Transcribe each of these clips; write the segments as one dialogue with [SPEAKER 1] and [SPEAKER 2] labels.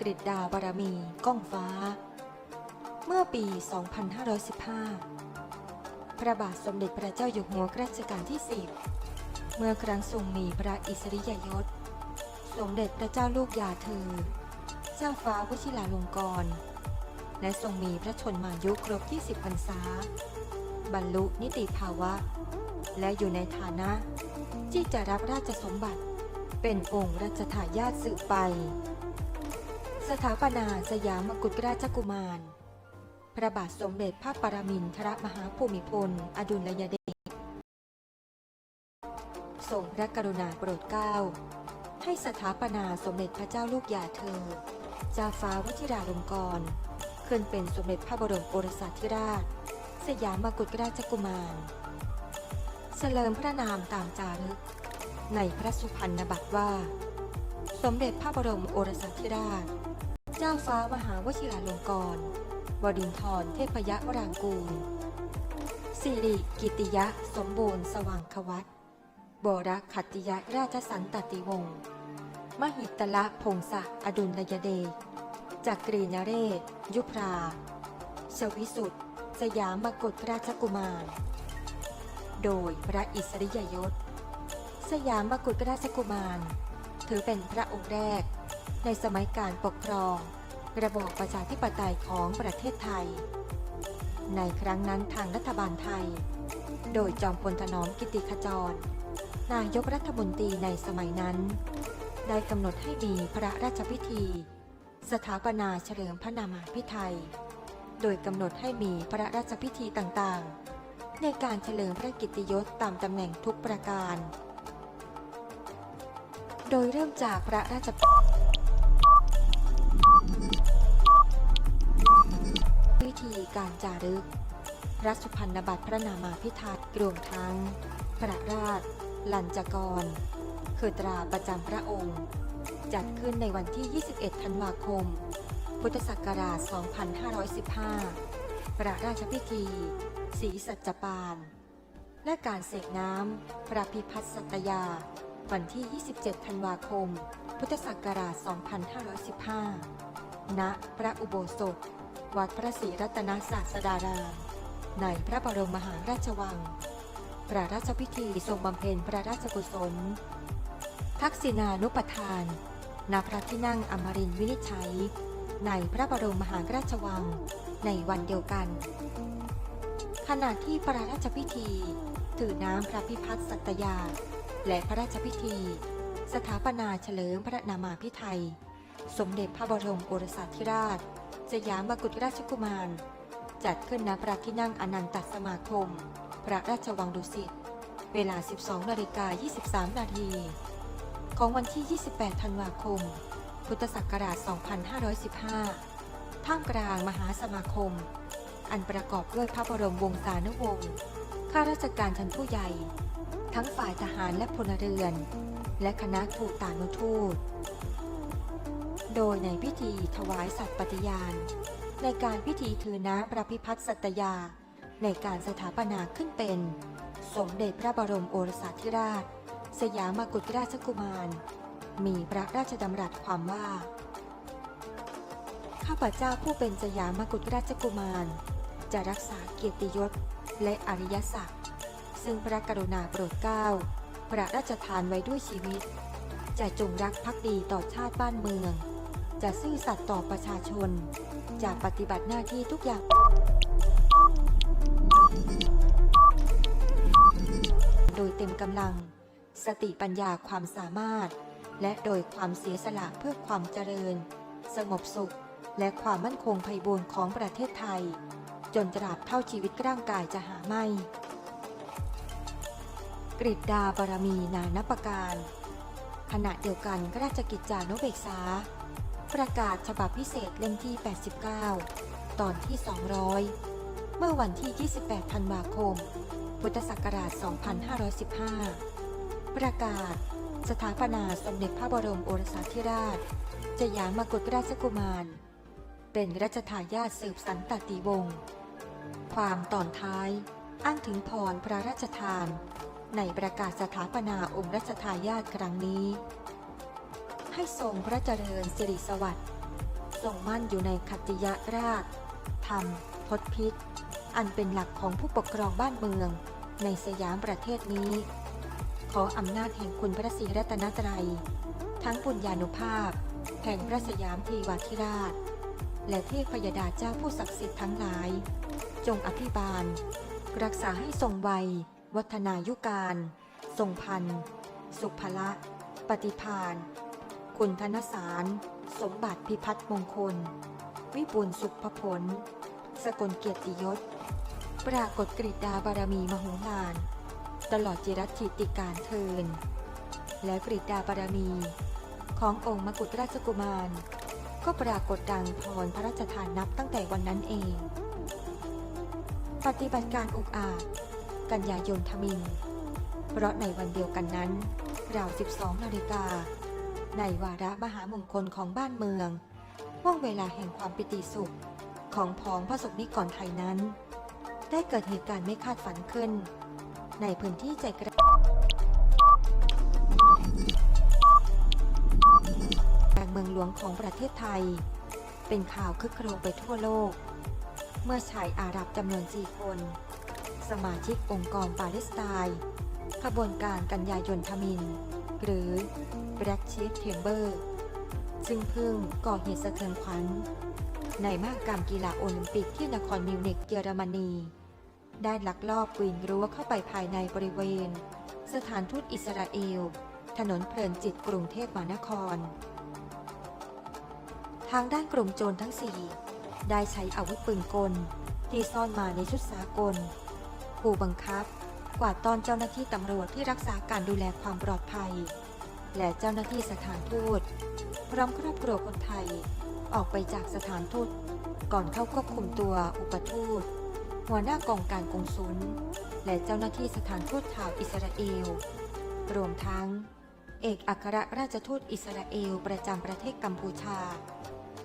[SPEAKER 1] กฤษดาบารมีก้องฟ้า เมื่อปี 2515 พระบาทสมเด็จพระเจ้าอยู่หัวรัชกาลที่ 10 เมื่อครั้งทรงมีพระอิสริยยศ สมเด็จพระเจ้าลูกยาเธอ เจ้าฟ้าวชิราลงกรณ์และทรงมีพระชนมายุครบ 20 พรรษา บรรลุนิติภาวะ และอยู่ในฐานะที่จะรับราชสมบัติเป็นองค์รัชทายาทสืบไป สถาปนาสยามกุฎราชกุมาร พระบาทสมเด็จพระปรมินทรมหาภูมิพล อดุลยเดชทรงพระกรุณาโปรดเกล้า ให้สถาปนาสมเด็จพระเจ้าลูกยาเธอเจ้าฟ้าวชิราลงกรณ์ขึ้นเป็นสมเด็จพระบรมโอรสาธิราช สยามกุฎราชกุมารเสลิมพระนามตามจารึก ในพระสุพรรณบัตรว่า สมเด็จพระบรมโอรสาธิราชาฟ้ามหาวชิราลงกรณ์วดินทรเทพยวรางกูล สิริกิติยะสมบูรณ์สว่างควัตบรขัตติยะราชสันตติวงศ์มหิตละพงศะอดุลยเดชจักรีนเรศ ยุพรา ชวิสุทธ์สยามกุฎราชกุมาร โดยพระอิสริยยศ สยามกุฎราชกุมาร ถือเป็นพระองค์แรก ในสมัยการปกครอง ระบอบประชาธิปไตยของประเทศไทย ในครั้งนั้นทางรัฐบาลไทย โดยจอมพลถนอมกิติขจร นายกรัฐมนตรีในสมัยนั้น ได้กำหนดให้มีพระราชพิธี สถาปนาเฉลิมพระนามาพิไทย โดยกำหนดให้มีพระราชพิธีต่างๆ ในการเฉลิมพระกิติยศตามตำแหน่งทุกประการ โดยเริ่มจากพระราชพิธี การจารึก พระสุพรรณบัตรพระนามาพิไทยรวมทั้ง พระราชลัญจกร คือตราประจำพระองค์ จัดขึ้นในวันที่ 21 ธันวาคม พุทธศักราช 2515 พระราชพิธีศรีสัจจปาน และการเสกน้ำพระพิพัฒน์สัตยา วันที่ 27 ธันวาคม พุทธศักราช 2515 ณ พระอุโบสถ วัดพระศรีรัตนศาสดาราม ในพระบรมมหาราชวัง พระราชพิธีทรงบำเพ็ญพระราชกุศล ทักษิณานุปทาน ณ พระที่นั่งอมรินทร์วินิจฉัย ในพระบรมมหาราชวัง ในวันเดียวกัน ขณะที่พระราชพิธีถือน้ำพระพิพัฒน์สัตยา และพระราชพิธี สถาปนาเฉลิมพระนามาพิไทย สมเด็จพระบรมโอรสาธิราช สยามกุฎราชกุมาร จัดขึ้นณพระที่นั่งอนันตสมาคม พระราชวังดุสิต เวลา 12นาฬิกา23 นาที ของวันที่ 28 ธันวาคม พุทธศักราช 2515 ท่ามกลางมหาสมาคม อันประกอบด้วยพระบรมวงศานุวงศ์ ข้าราชการชั้นผู้ใหญ่ ทั้งฝ่ายทหารและพลเรือน และคณะทูตานุทูต โดยในพิธีถวายสัตย์ปฏิญาณ ในการพิธีถือน้ำพระพิพัฒน์สัตยา ในการสถาปนาขึ้นเป็น สมเด็จพระบรมโอรสาธิราช สยามกุฎราชกุมาร มีพระราชดำรัสความว่า ข้าพเจ้าผู้เป็นสยามกุฎราชกุมาร จะรักษาเกียรติยศและอริยศักดิ์ซึ่งพระกรุณาโปรดเกล้าพระราชทานไว้ด้วยชีวิต จะจงรักภักดีต่อชาติบ้านเมือง จะซื่อสัตย์ต่อประชาชน จะปฏิบัติหน้าที่ทุกอย่าง โดยเต็มกำลัง สติปัญญาความสามารถ และโดยความเสียสละเพื่อความเจริญ สงบสุข และความมั่นคงไพบูรณ์ของประเทศไทย จนตราบเท่าชีวิตร่างกายจะหาไม่ กริดดาบารมีนานประการขณะเดียวกันราชกิจจานุเบกษา ประกาศฉบับพิเศษเล่มที่ 89 ตอนที่ 200 เมื่อวันที่ 28 ธันวาคม พุทธศักราช 2515 ประกาศสถาปนาสมเด็จพระบรมโอรสาธิราชสยามกุฎราชกุมาร เป็นรัชทายาทสืบสันตติวงศ์ ความตอนท้าย อ้างถึงพรพระราชทาน ในประกาศสถาปนาองค์รัชทายาทครั้งนี้ ให้ทรงพระเจริญสิริสวัสดิ์ทรงมั่นอยู่ในคัตติยราช ธรรมพจพิษ อันเป็นหลักของผู้ปกครองบ้านเมือง ในสยามประเทศนี้ ขออำนาจแห่งคุณพระศรีรัตนตรัย ทั้งปุญญานุภาพ แห่งพระสยามทีวาธิราช และเทพยดาเจ้าผู้ศักดิ์สิทธิ์ทั้งหลาย จงอภิบาล รักษาให้ทรงวัย วัฒนายุการ ทรงพันธ์สุภละ ปฏิพาน คุณธนสาร สมบัติพิพัฒน์มงคล วิบูลสุขผล สกลเกียรติยศ ปรากฏกฤษดาบารมีมโหฬารตลอดจิรัติติการเทิน และกฤษดาบารมี ขององค์มกุฎราชกุมาร ก็ปรากฏดังพรพระราชทานนับตั้งแต่วันนั้นเอง ปฏิบัติการอุกอาจ กันยายนทมิน เพราะในวันเดียวกันนั้นราว 12 นาฬิกา ในวาระมหามงคลของบ้านเมืองว่างเวลาแห่งความปิติสุขของพ้องพระสงฆ์นิกรไทยนั้น ได้เกิดเหตุการณ์ไม่คาดฝันขึ้น ในพื้นที่ใจกลางเมืองหลวงของประเทศไทย เป็นข่าวคึกโครมไปทั่วโลก เมื่อชายอาหรับจำนวนสี่คน สมาชิกองค์กรปาเลสไตน์ขบวนการกันยายนทมิน หรือ Black Sheep Chamber ซึ่งเพิ่งก่อเหตุสะเทือนขวัญ ในมหกรรมกีฬาโอลิมปิกที่นครมิวนิกเยอรมนี ได้ลักลอบปีนรั้วเข้าไปภายในบริเวณ สถานทูตอิสราเอล ถนนเพลินจิตกรุงเทพมหานคร ทางด้านกลุ่มโจรทั้งสี่ได้ใช้อาวุธปืนกลที่ซ่อนมาในชุดสากลขู่บังคับ กว่าตอนเจ้าหน้าที่ตำรวจที่รักษาการดูแลความปลอดภัย และเจ้าหน้าที่สถานทูตพร้อมครอบครัวคนไทย ออกไปจากสถานทูตก่อนเข้าควบคุมตัวอุปทูต หัวหน้ากองการกงสุลและเจ้าหน้าที่สถานทูตข่าวอิสราเอล รวมทั้ง เอกอัครราชทูตอิสราเอลประจำประเทศกัมพูชา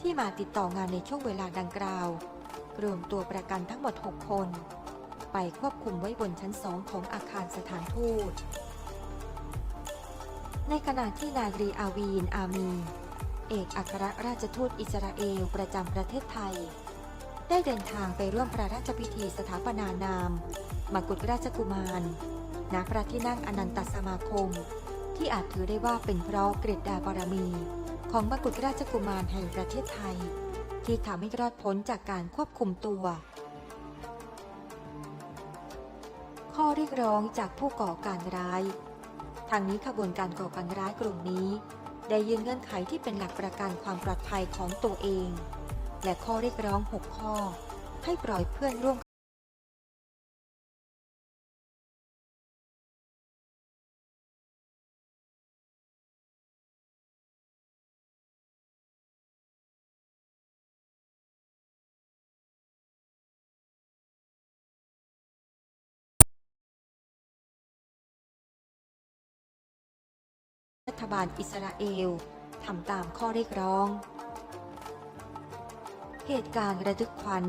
[SPEAKER 1] ที่มาติดต่องานในช่วงเวลาดังกล่าว รวมตัวประกันทั้งหมด 6 คน ไปควบคุมไว้บนชั้นสองของอาคารสถานทูต ในขณะที่นายรีอาวีนอามี เอกอัครราชทูตอิสราเอลประจำประเทศไทย ได้เดินทางไปร่วมพระราชพิธีสถาปนานามมกุฎราชกุมารณพระที่นั่งอนันตสมาคม ที่อาจถือได้ว่าเป็นเพราะเกรดดาบารมี ของมกุฎราชกุมารแห่งประเทศไทย ที่ทำให้รอดพ้นจากการควบคุมตัว ข้อเรียกร้องจากผู้ก่อการร้าย ทางนี้ขบวนการก่อการร้ายกลุ่มนี้ ได้ยื่นเงื่อนไขที่เป็นหลักประกันความปลอดภัยของตัวเอง และข้อเรียกร้อง 6 ข้อ ให้ปล่อยเพื่อนร่วม ฐบาลอิสราเอลทำตามข้อเรียกร้อง เหตุการณ์ระทึกขวัญ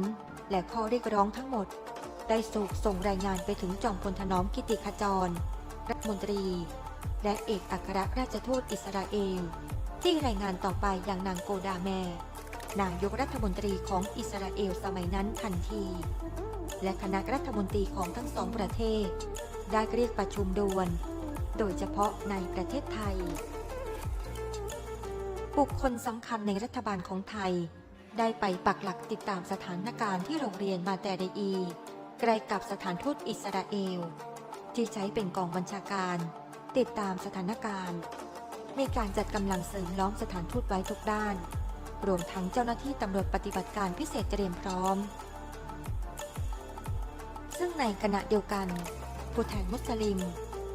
[SPEAKER 1] และข้อเรียกร้องทั้งหมด ได้สูกส่งรายงานไปถึงจอมพลถนอมกิติขจร รัฐมนตรี และเอกอัครราชทูตอิสราเอล ที่รายงานต่อไปอย่างนางโกดาแมนายกรัฐมนตรีของอิสราเอลสมัยนั้นทันที และคณะรัฐมนตรีของทั้งสองประเทศ ได้เรียกประชุมด่วน โดยเฉพาะในประเทศไทย บุคคลสำคัญในรัฐบาลของไทย ได้ไปปักหลักติดตามสถานการณ์ที่โรงเรียนมาแต่ไดอีใกล้กับสถานทูตอิสราเอล ที่ใช้เป็นกองบัญชาการ ติดตามสถานการณ์ในการจัดกำลังเสริมล้อมสถานทูตไว้ทุกด้าน รวมทั้งเจ้าหน้าที่ตำรวจปฏิบัติการพิเศษเตรียมพร้อม ซึ่งในขณะเดียวกันผู้แทนมุสลิม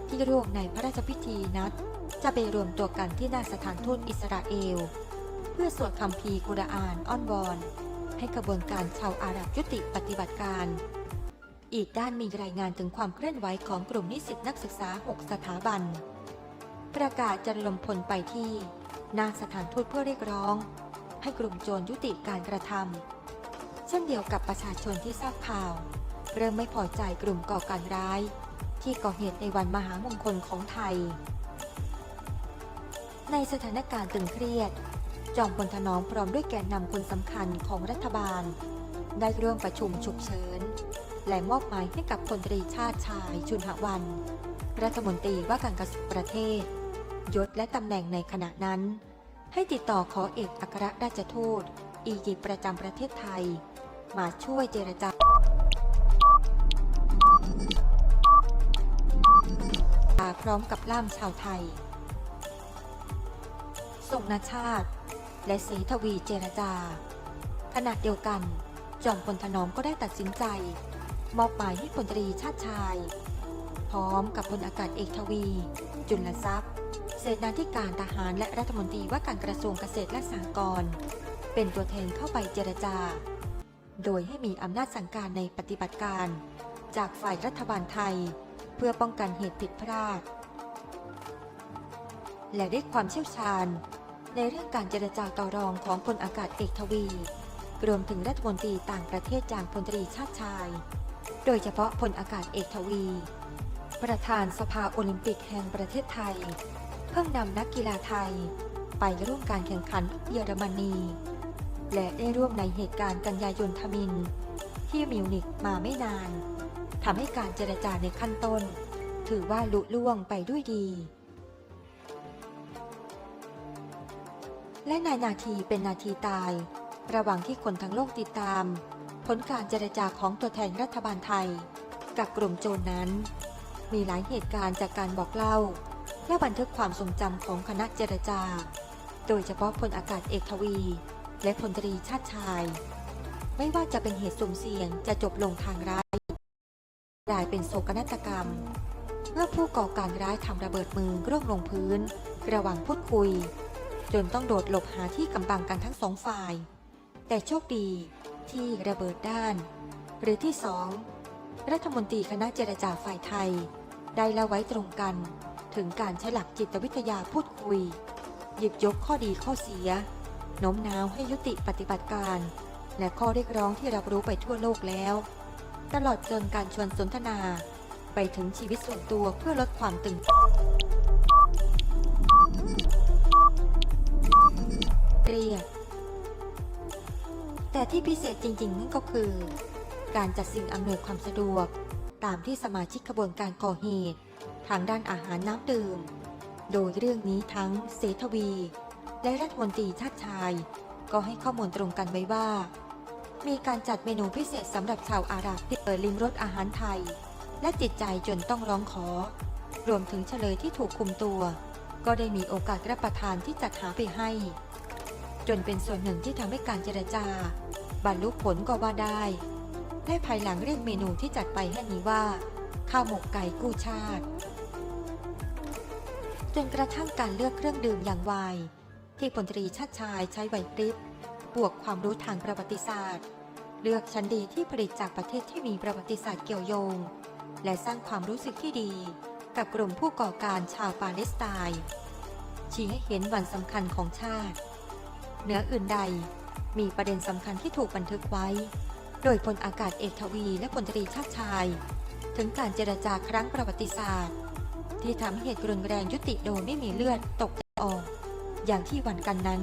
[SPEAKER 1] ที่ร่วมในพระราชพิธีนัด จะไปรวมตัวกันที่หน้าสถานทูตอิสราเอล เพื่อสวดคัมภีร์กุรอานอ้อนวอนให้กระบวนการชาวอาหรับยุติปฏิบัติการ อีกด้านมีรายงานถึงความเคลื่อนไหวของกลุ่มนิสิตนักศึกษา 6 สถาบัน ประกาศจะระดมพลไปที่หน้าสถานทูตเพื่อเรียกร้อง ให้กลุ่มโจรยุติการกระทำเช่นเดียวกับประชาชนที่ทราบข่าว เริ่มไม่พอใจกลุ่มก่อการร้าย ที่ก่อเหตุในวันมหามงคลของไทย ในสถานการณ์ตึงเครียด จอมพลถนอมพร้อมด้วยแกนนำคนสำคัญของรัฐบาล ได้เร่วมประชุมฉุกเฉิน และมอบหมายให้กับพลตรีชาติชายชุนหวัน รัฐมนตรีว่าการกระทรวงประเทศ ยศและตำแหน่งในขณะนั้น ให้ติดต่อขอเอกอัครราชทูตอียิปต์ประจำประเทศไทย มาช่วยเจรจา พร้อมกับล่ามชาวไทยส่งนาชาติ และศรีทวีเจรจา ขณะเดียวกัน จอมพลถนอมก็ได้ตัดสินใจ มอบหมายให้พลตรีชาติชาย พร้อมกับพลอากาศเอกทวี จุลทรัพย์ เสนาธิการทหารและรัฐมนตรีว่าการกระทรวงเกษตรและสหกรณ์เป็นตัวแทนเข้าไปเจรจา โดยให้มีอำนาจสั่งการในปฏิบัติการ จากฝ่ายรัฐบาลไทย เพื่อป้องกันเหตุผิดพลาด และได้ความเชี่ยวชาญ ในเรื่องการเจรจาต่อรองของพลอากาศเอกทวี รวมถึงรัฐมนตรีต่างประเทศจากพลตรีชาติชาย โดยเฉพาะพลอากาศเอกทวี ประธานสภาโอลิมปิกแห่งประเทศไทย เพิ่งนำนักกีฬาไทย ไปร่วมการแข่งขันเยอรมนี และได้ร่วมในเหตุการณ์กันยายนทมิน ที่มิวนิกมาไม่นาน ทำให้การเจรจาในขั้นต้น ถือว่าลุล่วงไปด้วยดี และในนาทีเป็นนาทีตาย ระหว่างที่คนทั้งโลกติดตาม ผลการเจรจาของตัวแทนรัฐบาลไทย กับกลุ่มโจรนั้น มีหลายเหตุการณ์จากการบอกเล่า และบันทึกความทรงจำของคณะเจรจา โดยเฉพาะพลอากาศเอกทวี และพลตรีชาติชาย ไม่ว่าจะเป็นเหตุสุ่มเสี่ยงจะจบลงทางร้าย กลายเป็นโศกนาฏกรรม เมื่อผู้ก่อการร้ายทำระเบิดมือร่วงลงพื้น ระหว่างพูดคุย จนต้องโดดหลบหาที่กำบังกันทั้งสองฝ่าย แต่โชคดีที่ระเบิดด้าน หรือที่สองรัฐมนตรีคณะเจรจาฝ่ายไทย ได้ละไว้ตรงกัน ถึงการใช้หลักจิตวิทยาพูดคุย หยิบยกข้อดีข้อเสียโน้มน้าวให้ยุติปฏิบัติการ และข้อเรียกร้องที่รับรู้ไปทั่วโลกแล้ว ตลอดจนการชวนสนทนา ไปถึงชีวิตส่วนตัวเพื่อลดความตึงเครียดแต่ที่พิเศษจริง ๆ นั่นก็คือ การจัดสิ่งอำนวยความสะดวก ตามที่สมาชิกขบวนการก่อเหตุทางด้านอาหารน้ำดื่ม โดยเรื่องนี้ทั้งเสทวี และรัฐมนตรีชาติชาย ก็ให้ข้อมูลตรงกันไว้ว่า มีการจัดเมนูพิเศษสำหรับชาวอาหรับที่เปิดลิมรสอาหารไทย และจิตใจจนต้องร้องขอ รวมถึงเฉลยที่ถูกคุมตัว ก็ได้มีโอกาสรับประทานที่จัดหาไปให้ จนเป็นส่วนหนึ่งที่ทำให้การเจรจา บรรลุผลก็ว่าได้ และภายหลังเรียกเมนูที่จัดไปให้นี้ว่า ข้าวหมกไก่กู้ชาติ จนกระทั่งการเลือกเครื่องดื่มอย่างไวน์ที่พลตรีชาติชายใช้ไหวพริบบวกความรู้ทางประวัติศาสตร์ เลือกชั้นดีที่ผลิตจากประเทศที่มีประวัติศาสตร์เกี่ยวโยง และสร้างความรู้สึกที่ดี กับกลุ่มผู้ก่อการชาวปาเลสไตน์ชี้ให้เห็นวันสำคัญของชาติ เหนืออื่นใด มีประเด็นสำคัญที่ถูกบันทึกไว้ โดยพลอากาศเอกทวีและพลตรีชาติชาย ถึงการเจรจาครั้งประวัติศาสตร์ ที่ทำให้เหตุรุนแรงยุติโดยไม่มีเลือดตกออก อย่างที่วันกันนั้น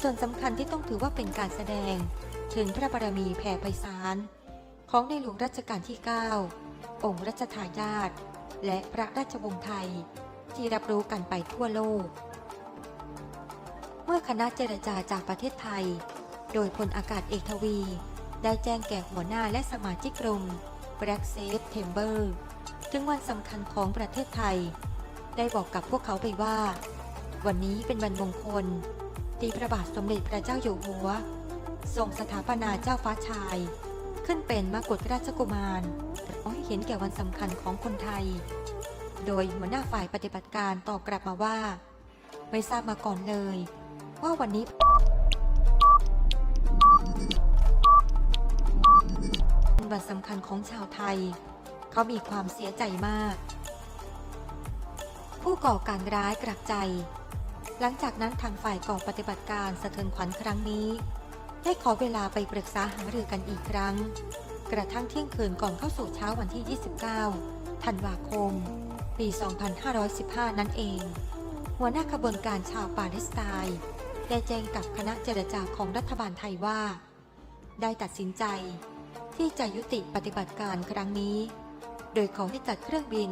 [SPEAKER 1] ส่วนสำคัญที่ต้องถือว่าเป็นการแสดง ถึงพระบารมีแผ่ไพศาลของในหลวงรัชกาลที่ 9 องค์รัชทายาทและพระราชวงศ์ไทยที่รับรู้กันไปทั่วโลก เมื่อคณะเจรจาจากประเทศไทย โดยพลอากาศเอกทวี ได้แจ้งแก่หัวหน้าและสมาชิกกลุ่ม Black Safe Timber ถึงวันสำคัญของประเทศไทย ได้บอกกับพวกเขาไปว่า วันนี้เป็นวันมงคลที่พระบาทสมเด็จพระเจ้าอยู่หัว ทรงสถาปนาเจ้าฟ้าชาย ขึ้นเป็นมกุฎราชกุมารขอให้เห็นแก่วันสำคัญของคนไทย โดยหัวหน้าฝ่ายปฏิบัติการตอบกลับมาว่า ไม่ทราบมาก่อนเลย ว่าวันนี้วันสำคัญของชาวไทย เขามีความเสียใจมาก ผู้ก่อการร้ายกลับใจ หลังจากนั้นทางฝ่ายก่อปฏิบัติการสะเทือนขวัญครั้งนี้ ได้ขอเวลาไปปรึกษาหารือกันอีกครั้ง กระทั่งเที่ยงคืนก่อนเข้าสู่เช้าวันที่ 29 ธันวาคม ปี 2515 นั่นเอง หัวหน้าขบวนการชาวปาเลสไตน์ได้แจ้งกับคณะเจรจาของรัฐบาลไทยว่า ได้ตัดสินใจ ที่จะยุติปฏิบัติการครั้งนี้ โดยขอให้จัดเครื่องบิน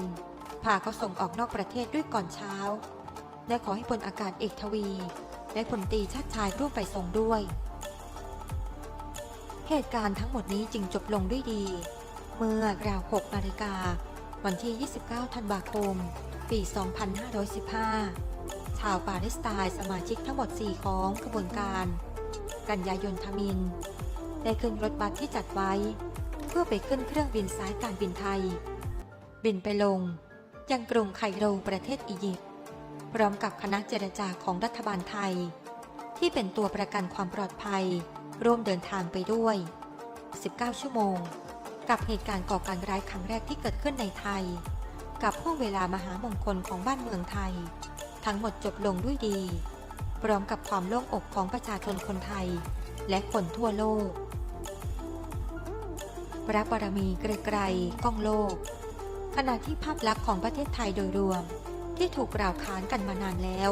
[SPEAKER 1] พาเขาส่งออกนอกประเทศด้วยก่อนเช้า และขอให้พลอากาศเอกทวี และพลตีชาติชายร่วมไปส่งด้วย เหตุการณ์ทั้งหมดนี้จึงจบลงด้วยดี เมื่อราว6นาฬิกา วันที่ 29 ธันวาคม ปี 2515 ชาวปาเลสไตน์สมาชิกทั้งหมด 4 ของขบวนการ กันยายนทมิน ได้ขึ้นรถบัสที่จัดไว้ เพื่อไปขึ้นเครื่องบินสายการบินไทย บินไปลง ยังกรุงไคโรประเทศอียิปต์พร้อมกับคณะเจรจาของรัฐบาลไทย ที่เป็นตัวประกันความปลอดภัย ร่วมเดินทางไปด้วย 19 ชั่วโมง กับเหตุการณ์ก่อการร้ายครั้งแรกที่เกิดขึ้นในไทย กับห่วงเวลามหามงคลของบ้านเมืองไทย ทั้งหมดจบลงด้วยดี พร้อมกับความโล่งอกของประชาชนคนไทย และคนทั่วโลก พระบารมีเกรียงไกรก้องโลก ขณะที่ภาพลักษณ์ของประเทศไทยโดยรวมที่ถูกกล่าวขานกันมานานแล้ว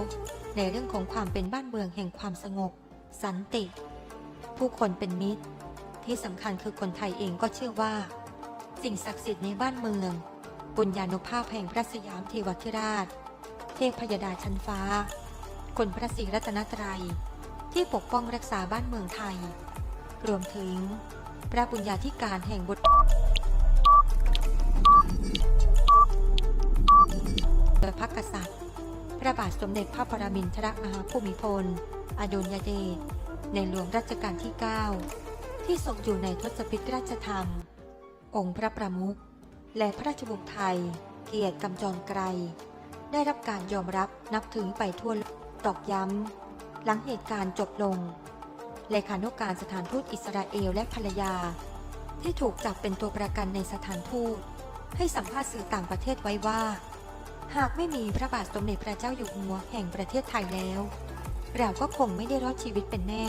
[SPEAKER 1] ในเรื่องของความเป็นบ้านเมืองแห่งความสงบ สันติ ผู้คนเป็นมิตร ที่สำคัญคือคนไทยเองก็เชื่อว่า สิ่งศักดิ์สิทธิ์ในบ้านเมืองบุญญาณุภาพแห่งพระสยามเทวทิราช เทพพยดาชั้นฟ้า คนพระศรีรัตนตรัย ที่ปกป้องรักษาบ้านเมืองไทย รวมถึง พระบุญญาธิการแห่งบุตรพระกษัตริย์ พระบาทสมเด็จพระปรมินทรมหาภูมิพล อดุลยเดช ในหลวงรัชกาลที่ 9 ที่ทรงอยู่ในทศพิธราชธรรม องค์พระประมุขและพระราชวงศ์ไทย เกียรติกำจรไกร ได้รับการยอมรับนับถือไปทั่วโลกตอกย้ำ หลังเหตุการณ์จบลงเลขานุการสถานทูตอิสราเอลและภรรยา ที่ถูกจับเป็นตัวประกันในสถานทูต ให้สัมภาษณ์สื่อต่างประเทศไว้ว่า หากไม่มีพระบาทสมเด็จพระเจ้าอยู่หัวแห่งประเทศไทยแล้ว เราก็คงไม่ได้รอดชีวิตเป็นแน่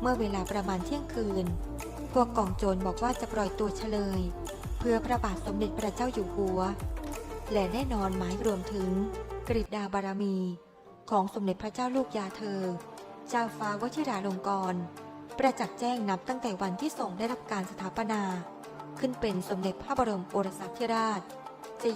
[SPEAKER 1] เมื่อเวลาประมาณเที่ยงคืน พวกกองโจรบอกว่าจะปล่อยตัวเฉลย เพื่อพระบาทสมเด็จพระเจ้าอยู่หัว และแน่นอนหมายรวมถึงกฤษดาบารมี ของสมเด็จพระเจ้าลูกยาเธอ เจ้าฟ้าวชิราลงกรณ์ประจักษ์แจ้งนับตั้งแต่วันที่ทรงได้รับการสถาปนา ขึ้นเป็นสมเด็จพระบรมโอรสาธิราชจะ